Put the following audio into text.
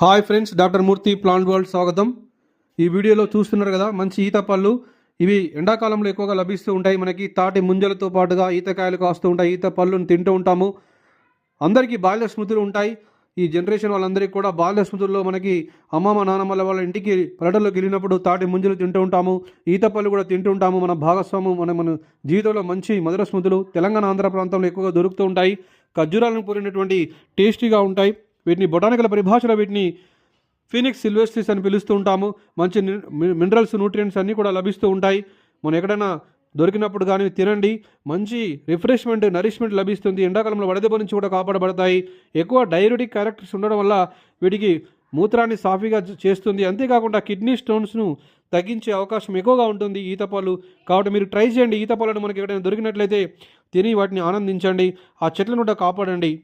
Hi friends doctor Murthy plant world స్వాగతం. ఈ వీడియోలో చూస్తున్నారు కదా మంచి ఈత పళ్ళు ఇవి ఎండాకాలంలో ఎక్కువగా లభిస్తూ ఉంటాయి. మనకి తాటి ముంజలతో పాటుగా ఈతకాయలు కాస్తూ ఉంటాయి. ఈత పళ్ళును తింటూ ఉంటాము. అందరికీ బాల్య స్మృతులు ఉంటాయి. ఈ జనరేషన్ వాళ్ళందరికీ కూడా బాల్య స్మృతుల్లో మనకి అమ్మమ్మ నాన్నమ్మల వాళ్ళ ఇంటికి పర్యటనలోకి వెళ్ళినప్పుడు తాటి ముంజలు తింటూ ఉంటాము. ఈత పళ్ళు కూడా తింటూ ఉంటాము. మన భాగస్వాము మన మన జీవితంలో మంచి మధుర స్మృతులు తెలంగాణ ఆంధ్ర ప్రాంతంలో ఎక్కువగా దొరుకుతూ ఉంటాయి. ఖర్జూరాలను పూరినటువంటి టేస్టీగా ఉంటాయి. వీటిని బొటానికల్ పరిభాషలో వీటిని ఫీనిక్స్ సిల్వెస్ట్రీస్ అని పిలుస్తూ ఉంటాము. మంచి మినరల్స్ న్యూట్రియంట్స్ అన్నీ కూడా లభిస్తూ ఉంటాయి. మనం ఎక్కడైనా దొరికినప్పుడు కానీ తినండి. మంచి రిఫ్రెష్మెంట్ నరిష్మెంట్ లభిస్తుంది. ఎండాకాలంలో వడదెబ్బ నుంచి కూడా కాపాడబడతాయి. ఎక్కువ డైరెటిక్ క్యారెక్టర్స్ ఉండడం వల్ల వీటికి మూత్రాన్ని సాఫీగా చేస్తుంది. అంతేకాకుండా కిడ్నీ స్టోన్స్ను తగ్గించే అవకాశం ఎక్కువగా ఉంటుంది. ఈతపాలు కాబట్టి మీరు ట్రై చేయండి. ఈతపాలను మనకి ఎక్కడైనా దొరికినట్లయితే తిని వాటిని ఆనందించండి. ఆ చెట్లను కూడా కాపాడండి.